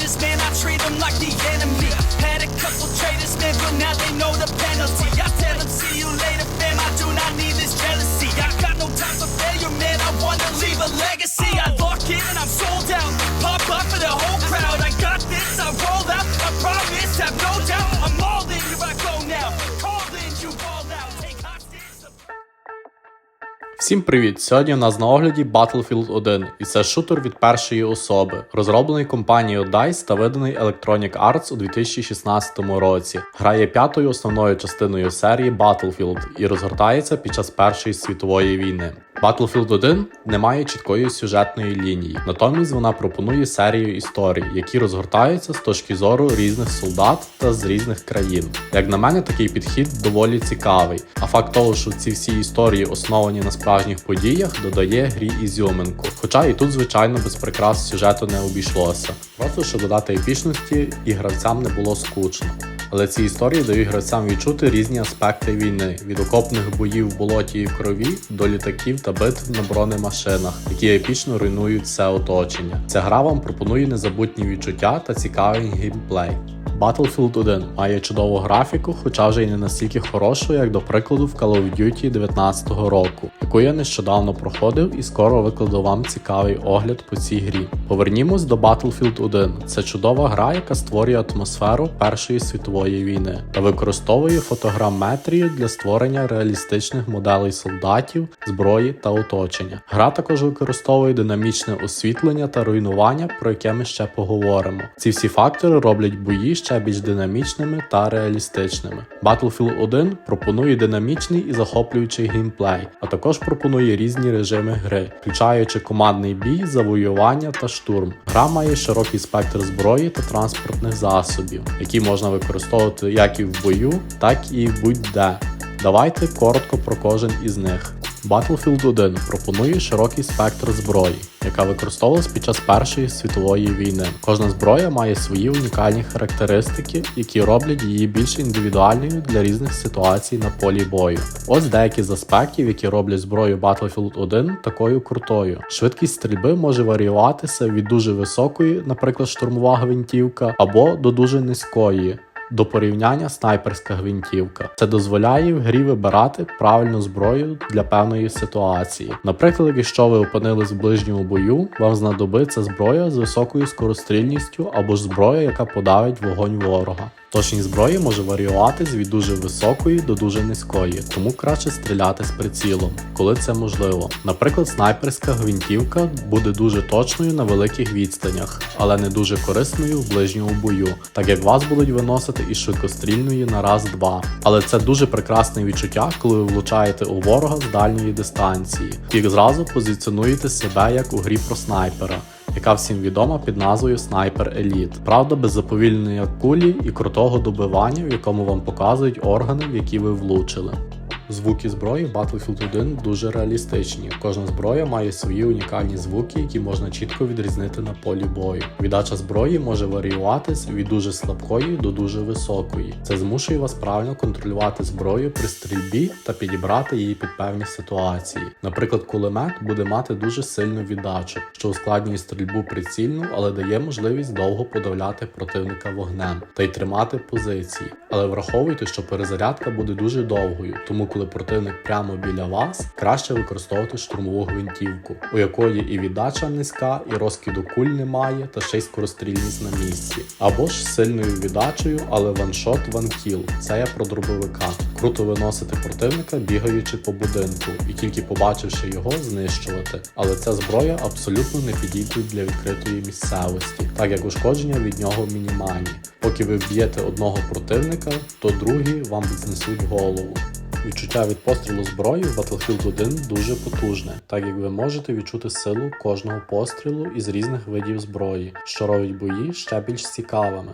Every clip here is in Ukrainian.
haters, man, I treat them like the enemy. Had a couple traitors, man, but now they know the penalty. I tell them, see you later, fam, I do not need this jealousy. I got no time for failure, man, I wanna leave a legacy. Всім привіт! Сьогодні у нас на огляді Battlefield 1, і це шутер від першої особи, розроблений компанією DICE та виданий Electronic Arts у 2016 році. Грає п'ятою основною частиною серії Battlefield і розгортається під час Першої світової війни. Battlefield 1 не має чіткої сюжетної лінії, натомість вона пропонує серію історій, які розгортаються з точки зору різних солдат та з різних країн. Як на мене, такий підхід доволі цікавий. А факт того, що ці всі історії основані на справжніх подіях, додає грі ізюминку. Хоча і тут, звичайно, без прикрас сюжету не обійшлося. Просто щоб додати епічності і гравцям не було скучно. Але ці історії дають гравцям відчути різні аспекти війни: від окопних боїв в болоті і крові до літаків та битв на бронемашинах, які епічно руйнують все оточення. Ця гра вам пропонує незабутні відчуття та цікавий геймплей. Battlefield 1 має чудову графіку, хоча вже й не настільки хорошу, як до прикладу в Call of Duty 2019 року, яку я нещодавно проходив і скоро викладу вам цікавий огляд по цій грі. Повернімось до Battlefield 1. Це чудова гра, яка створює атмосферу Першої світової війни та використовує фотограметрію для створення реалістичних моделей солдатів, зброї та оточення. Гра також використовує динамічне освітлення та руйнування, про яке ми ще поговоримо. Ці всі фактори роблять бої ще більш динамічними та реалістичними. Battlefield 1 пропонує динамічний і захоплюючий геймплей, а також пропонує різні режими гри, включаючи командний бій, завоювання та штурм. Гра має широкий спектр зброї та транспортних засобів, які можна використовувати як і в бою, так і будь-де. Давайте коротко про кожен із них. Battlefield 1 пропонує широкий спектр зброї, яка використовувалась під час Першої світової війни. Кожна зброя має свої унікальні характеристики, які роблять її більш індивідуальною для різних ситуацій на полі бою. Ось деякі з аспектів, які роблять зброю Battlefield 1 такою крутою. Швидкість стрільби може варіюватися від дуже високої, наприклад, штурмова гвинтівка, або до дуже низької. До порівняння снайперська гвинтівка. Це дозволяє в грі вибирати правильну зброю для певної ситуації. Наприклад, якщо ви опинились в ближньому бою, вам знадобиться зброя з високою скорострільністю або ж зброя, яка подавить вогонь ворога. Точність зброї може варіюватись від дуже високої до дуже низької, тому краще стріляти з прицілом, коли це можливо. Наприклад, снайперська гвинтівка буде дуже точною на великих відстанях, але не дуже корисною в ближньому бою, так як вас будуть виносити із швидкострільної на раз-два. Але це дуже прекрасне відчуття, коли ви влучаєте у ворога з дальньої дистанції, і зразу позиціонуєте себе як у грі про снайпера яка всім відома під назвою Sniper Elite. Правда, без заповільнення кулі і крутого добивання, в якому вам показують органи, в які ви влучили. Звуки зброї в Battlefield 1 дуже реалістичні. Кожна зброя має свої унікальні звуки, які можна чітко відрізнити на полі бою. Віддача зброї може варіюватись від дуже слабкої до дуже високої. Це змушує вас правильно контролювати зброю при стрільбі та підібрати її під певні ситуації. Наприклад, кулемет буде мати дуже сильну віддачу, що ускладнює стрільбу прицільну, але дає можливість довго подавляти противника вогнем та й тримати позиції. Але враховуйте, що перезарядка буде дуже довгою, тому коли противник прямо біля вас, краще використовувати штурмову гвинтівку, у якої і віддача низька, і розкиду куль немає, та ще й скорострільність на місці. Або ж сильною віддачею, але ваншот ванкіл. Це я про дробовика. Круто виносити противника, бігаючи по будинку, і тільки побачивши його, знищувати. Але ця зброя абсолютно не підійде для відкритої місцевості, так як ушкодження від нього мінімальні. Поки ви вб'єте одного противника, то другі вам знесуть голову. Відчуття від пострілу зброї в Battlefield 1 дуже потужне, так як ви можете відчути силу кожного пострілу із різних видів зброї, що робить бої ще більш цікавими.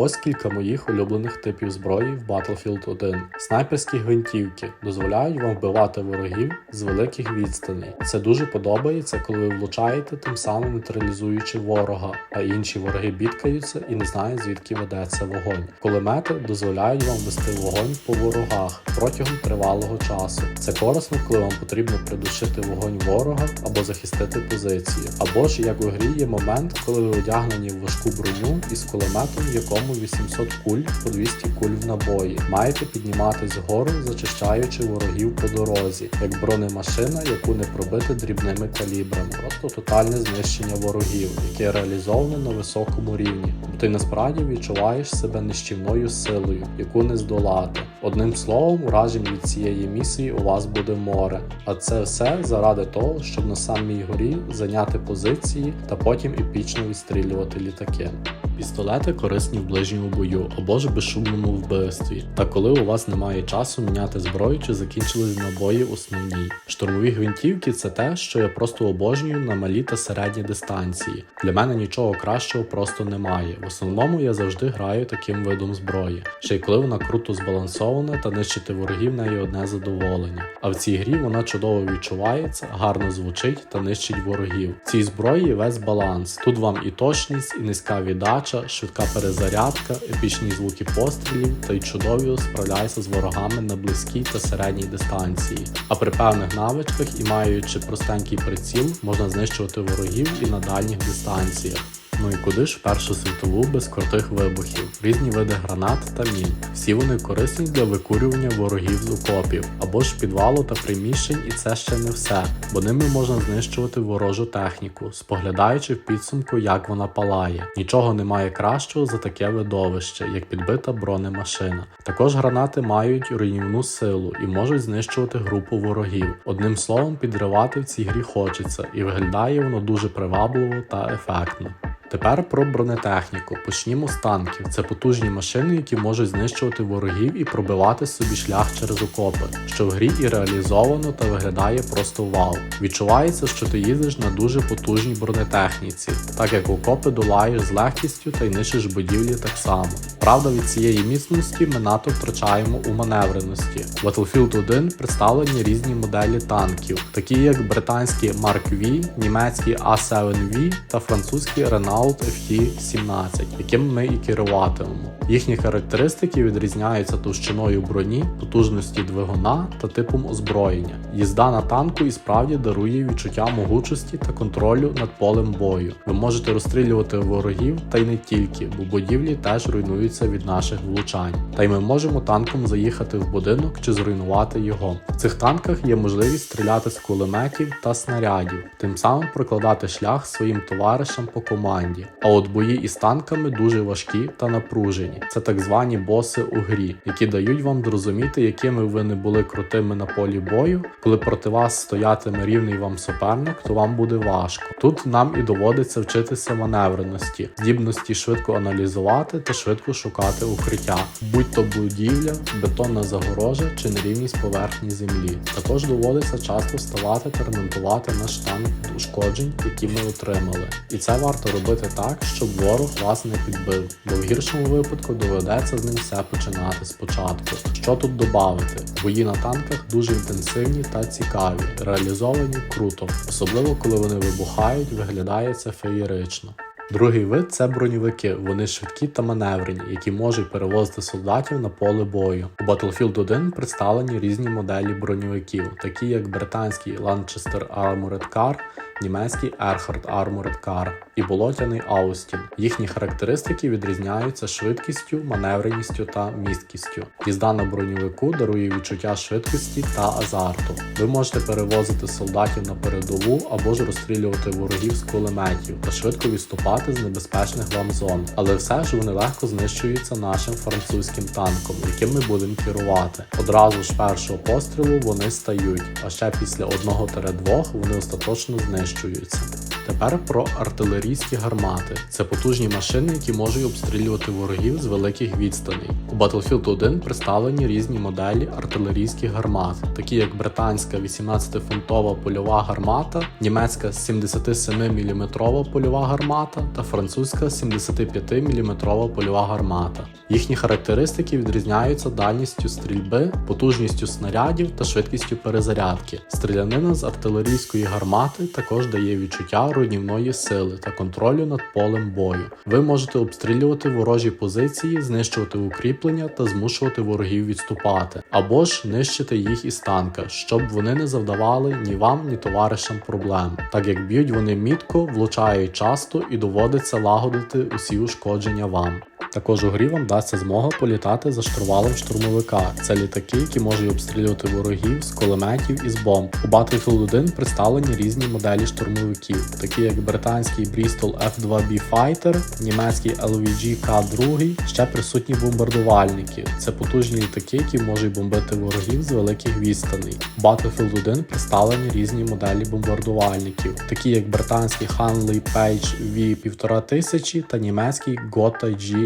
Ось кілька моїх улюблених типів зброї в Battlefield 1. Снайперські гвинтівки дозволяють вам вбивати ворогів з великих відстаней. Це дуже подобається, коли ви влучаєте, тим самим нейтралізуючи ворога, а інші вороги бідкаються і не знають звідки ведеться вогонь. Кулемети дозволяють вам вести вогонь по ворогах протягом тривалого часу. Це корисно, коли вам потрібно придушити вогонь ворога або захистити позиції. Або ж як у грі є момент, коли ви одягнені в важку броню із кулеметом, в якому 800 куль по 200 куль в набої. Маєте підніматись вгору, зачищаючи ворогів по дорозі, як бронемашина, яку не пробити дрібними калібрами. Просто тотальне знищення ворогів, яке реалізоване на високому рівні. Ти насправді відчуваєш себе нищівною силою, яку не здолати. Одним словом, вражень від цієї місії у вас буде море. А це все заради того, щоб на самій горі зайняти позиції та потім епічно відстрілювати літаки. Пістолети корисні в ближньому бою або ж безшумному вбивстві, та коли у вас немає часу міняти зброю чи закінчились набої основній. Штурмові гвинтівки це те, що я просто обожнюю на малі та середні дистанції. Для мене нічого кращого просто немає. В основному я завжди граю таким видом зброї, ще й коли вона круто збалансована та нищити ворогів неї одне задоволення. А в цій грі вона чудово відчувається, гарно звучить та нищить ворогів. В цій зброї весь баланс. Тут вам і точність, і низька віддача, швидка перезарядка, епічні звуки пострілів та й чудові справляється з ворогами на близькій та середній дистанції. А при певних навичках і маючи простенький приціл, можна знищувати ворогів і на дальніх дистанціях. Ну і куди ж першу світову без крутих вибухів, різні види гранат та мін. Всі вони корисні для викурювання ворогів з окопів або ж підвалу та приміщень, і це ще не все, бо ними можна знищувати ворожу техніку, споглядаючи в підсумку, як вона палає. Нічого немає кращого за таке видовище, як підбита бронемашина. Також гранати мають руйнівну силу і можуть знищувати групу ворогів. Одним словом, підривати в цій грі хочеться, і виглядає воно дуже привабливо та ефектно. Тепер про бронетехніку. Почнімо з танків. Це потужні машини, які можуть знищувати ворогів і пробивати собі шлях через окопи, що в грі і реалізовано та виглядає просто вау. Відчувається, що ти їздиш на дуже потужній бронетехніці, так як окопи долаєш з легкістю та й нищиш будівлі так само. Правда, від цієї міцності ми надто втрачаємо у маневреності. В Battlefield 1 представлені різні моделі танків, такі як британські Mark V, німецькі A7V та французькі Renault FT-17, яким ми і керуватимемо. Їхні характеристики відрізняються товщиною броні, потужності двигуна та типом озброєння. Їзда на танку і справді дарує відчуття могучості та контролю над полем бою. Ви можете розстрілювати ворогів та й не тільки, бо будівлі теж руйнуються від наших влучань. Та й ми можемо танком заїхати в будинок чи зруйнувати його. В цих танках є можливість стріляти з кулеметів та снарядів, тим самим прокладати шлях своїм товаришам по команді. А от бої із танками дуже важкі та напружені. Це так звані боси у грі, які дають вам зрозуміти, якими ви не були крутими на полі бою. Коли проти вас стоятиме рівний вам суперник, то вам буде важко. Тут нам і доводиться вчитися маневреності, здібності швидко аналізувати та швидко шукати укриття, будь то будівля, бетонна загорожа чи нерівність поверхні землі. Також доводиться часто вставати та ремонтувати наш танк ушкоджень, які ми отримали. І це варто робити так, щоб ворог вас не підбив, бо в гіршому випадку доведеться з ним все починати спочатку. Що тут додати? Бої на танках дуже інтенсивні та цікаві, реалізовані круто, особливо коли вони вибухають, виглядає це феєрично. Другий вид це броньовики. Вони швидкі та маневрені, які можуть перевозити солдатів на поле бою. У Battlefield 1 представлені різні моделі броньовиків, такі як британський Lanchester Armored Car, німецький Erhard Armored Car і болотяний Austin. Їхні характеристики відрізняються швидкістю, маневреністю та місткістю. Їзда на броньовику дарує відчуття швидкості та азарту. Ви можете перевозити солдатів на передову або ж розстрілювати ворогів з кулеметів та швидко відступати з небезпечних вам зон. Але все ж вони легко знищуються нашим французьким танком, яким ми будемо керувати. Одразу ж першого пострілу вони стають, а ще після одного-двох вони остаточно знищуються. Тепер про артилерійські гармати. Це потужні машини, які можуть обстрілювати ворогів з великих відстаней. У Battlefield 1 представлені різні моделі артилерійських гармат, такі як британська 18-фунтова польова гармата, німецька 77-мм польова гармата та французька 75-мм польова гармата. Їхні характеристики відрізняються дальністю стрільби, потужністю снарядів та швидкістю перезарядки. Стрілянина з артилерійської гармати також дає відчуття руйнівної сили та контролю над полем бою. Ви можете обстрілювати ворожі позиції, знищувати укріплення та змушувати ворогів відступати, або ж нищити їх із танка, щоб вони не завдавали ні вам, ні товаришам проблем, так як б'ють вони мітко, влучають часто і доводиться лагодити усі ушкодження вам. Також у грі вам дасться змога політати за штурвалом штурмовика. Це літаки, які можуть обстрілювати ворогів з кулеметів і з бомб. У Battlefield 1 представлені різні моделі штурмовиків, такі як британський Bristol F2B Fighter, німецький LVG K2, ще присутні бомбардувальники. Це потужні літаки, які можуть бомбити ворогів з великих відстаней. У Battlefield 1 представлені різні моделі бомбардувальників, такі як британський Hanley Page V1500 та німецький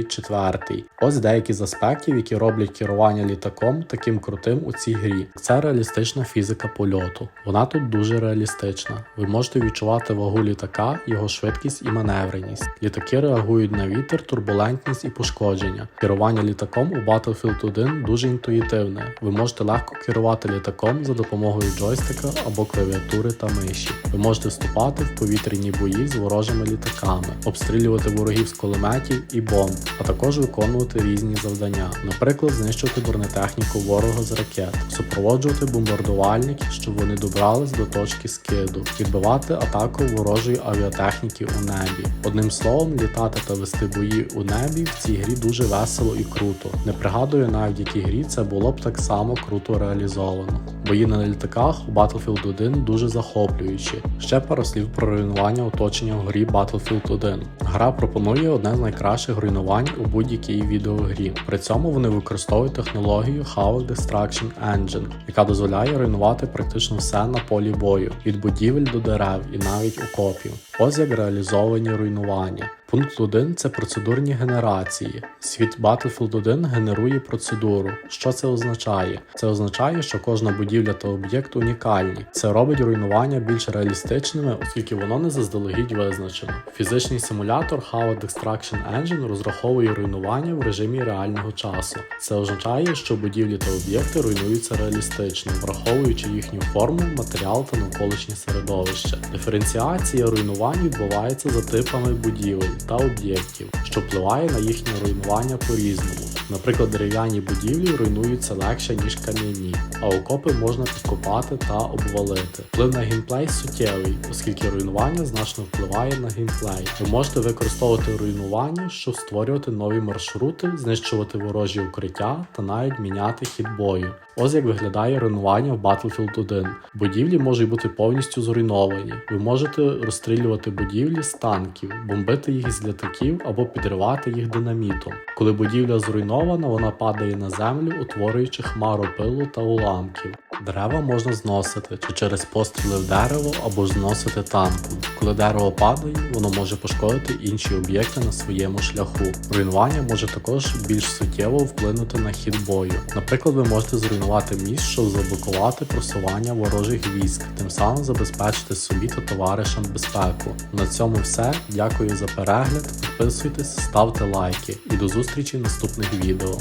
G4. Ось деякі з аспектів, які роблять керування літаком таким крутим у цій грі. Це реалістична фізика польоту. Вона тут дуже реалістична. Ви можете відчувати вагу літака, його швидкість і маневреність. Літаки реагують на вітер, турбулентність і пошкодження. Керування літаком у Battlefield 1 дуже інтуїтивне. Ви можете легко керувати літаком за допомогою джойстика або клавіатури та миші. Ви можете вступати в повітряні бої з ворожими літаками, обстрілювати ворогів з кулеметів і бомб, а також виконувати різні завдання, наприклад, знищувати бронетехніку ворога з ракет, супроводжувати бомбардувальники, щоб вони добрались до точки скиду, відбивати атаку ворожої авіатехніки у небі. Одним словом, літати та вести бої у небі в цій грі дуже весело і круто. Не пригадую навіть якій грі це було б так само круто реалізовано. Бої на літаках у Battlefield 1 дуже захоплюючі. Ще пару слів про руйнування оточення в грі Battlefield 1. Гра пропонує одне з найкращих руйнувань у будь-якій відеогрі. При цьому вони використовують технологію Havoc Destruction Engine, яка дозволяє руйнувати практично все на полі бою, від будівель до дерев і навіть окопів. Ось як реалізовані руйнування. Пункт 1 це процедурні генерації. Світ Battlefield 1 генерує процедуру. Що це означає? Це означає, що кожна будівля та об'єкт унікальні. Це робить руйнування більш реалістичними, оскільки воно не заздалегідь визначено. Фізичний симулятор Havoc Destruction Engine розраховує руйнування в режимі реального часу. Це означає, що будівлі та об'єкти руйнуються реалістично, враховуючи їхню форму, матеріал та навколишнє середовище. Диференціація руйнувань відбувається за типами будівель та об'єктів, що впливає на їхнє руйнування по-різному. Наприклад, дерев'яні будівлі руйнуються легше, ніж кам'яні, а окопи можна підкопати та обвалити. Вплив на геймплей суттєвий, оскільки руйнування значно впливає на геймплей. Ви можете використовувати руйнування, щоб створювати нові маршрути, знищувати ворожі укриття та навіть міняти хід бою. Ось як виглядає руйнування в Battlefield 1. Будівлі можуть бути повністю зруйновані. Ви можете розстрілювати будівлі з танків, бомбити їх з літаків або підривати їх динамітом. Коли будівля зруйнована, вона падає на землю, утворюючи хмару пилу та уламків. Дерева можна зносити чи через постріли в дерево або зносити танком. Коли дерево падає, воно може пошкодити інші об'єкти на своєму шляху. Руйнування може також більш суттєво вплинути на хід бою. Наприклад, ви можете зруйнувати міст, щоб заблокувати просування ворожих військ, тим самим забезпечити собі та товаришам безпеку. На цьому все. Дякую за перегляд. Підписуйтесь, ставте лайки і до зустрічі в наступних відео.